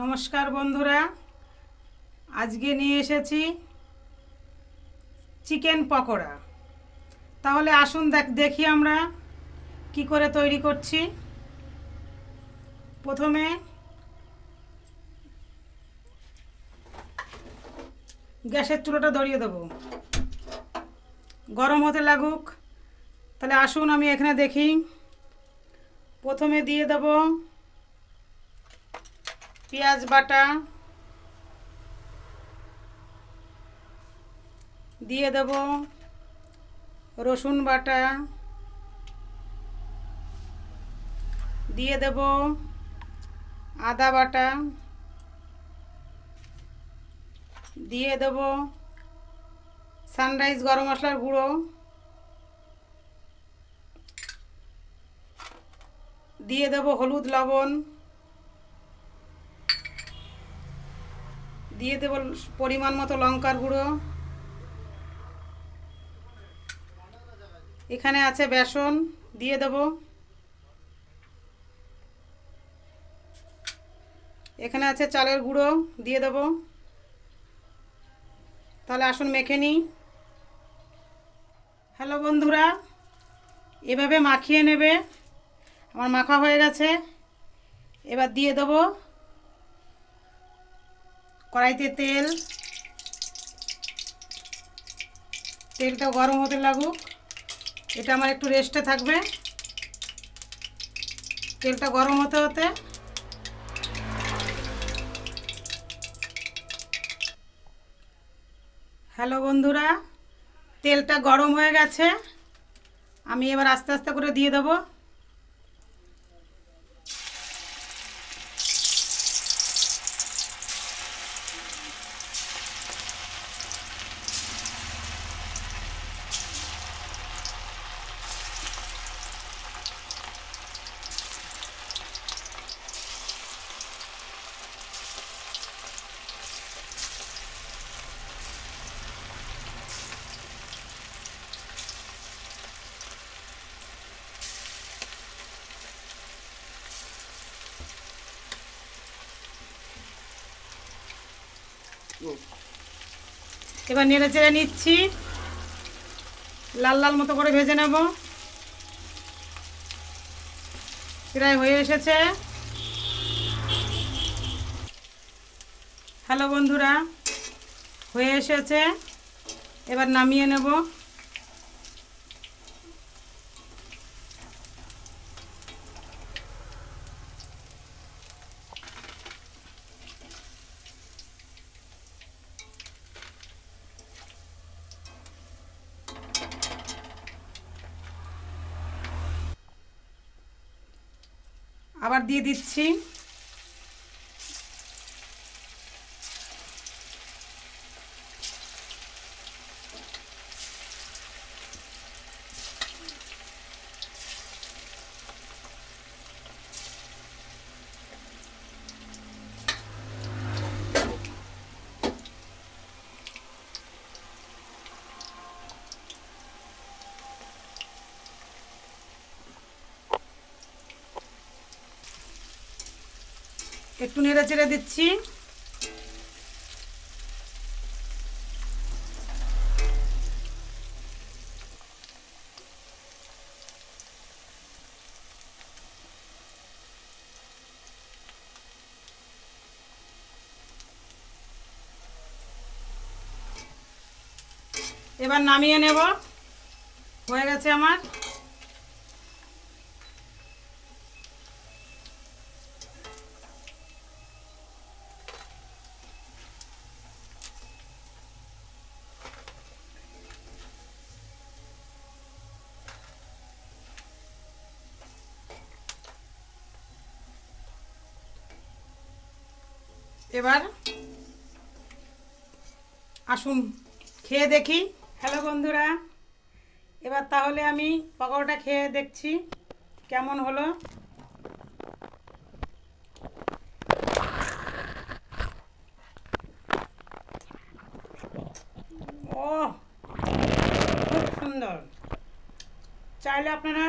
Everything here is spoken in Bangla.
নমস্কার বন্ধুরা। আজকে নিয়ে এসেছি চিকেন পকোড়া। তাহলে আসুন দেখ আমরা কি করে তৈরি করছি। প্রথমে গ্যাসের চুলোটা ধরিয়ে দেবো। গরম হতে লাগুক। তাহলে আসুন আমি এখানে দেখি। প্রথমে দিয়ে দেবো পেঁয়াজ বাটা দিয়ে দেব রসুন বাটা দিয়ে দেব আদা বাটা দিয়ে দেব সানরাইজ গরম মশলার গুঁড়ো দিয়ে দেব হলুদ লবণ দিয়ে দেব পরিমাণ মতো লঙ্কার গুঁড়ো। এখানে আছে বেসন, দিয়ে দেব। এখানে আছে চালের গুঁড়ো, দিয়ে দেব। তাহলে আসুন মেখে নিই। হ্যালো বন্ধুরা, এভাবে মাখিয়ে নেবে। আমার মাখা হয়ে গেছে। এবার দিয়ে দেবো। কড়াইতে তেল, তেলটা গরম হতে লাগুক। এটা আমার একটু রেস্টে থাকবে। তেলটা গরম হতে হতে হ্যালো বন্ধুরা, তেলটা গরম হয়ে গেছে। আমি এবার আস্তে আস্তে করে দিয়ে দেবো। এবার নেড়ে চেড়ে নিচ্ছি। লাল লাল মতো করে ভেজে নেব। প্রায় হয়ে এসেছে। হ্যালো বন্ধুরা, হয়ে এসেছে। এবার নামিয়ে নেব। আবার দিয়ে দিচ্ছি। একটু নেড়ে চেড়ে দিচ্ছি। এবার নামিয়ে নেব। হয়ে গেছে আমার। এবার আসুন, খেয়ে দেখি। হ্যালো বন্ধুরা, এবার তাহলে আমি পকোড়াটা খেয়ে দেখছি, কেমন হলো? ও খুব সুন্দর। চাইলে আপনারা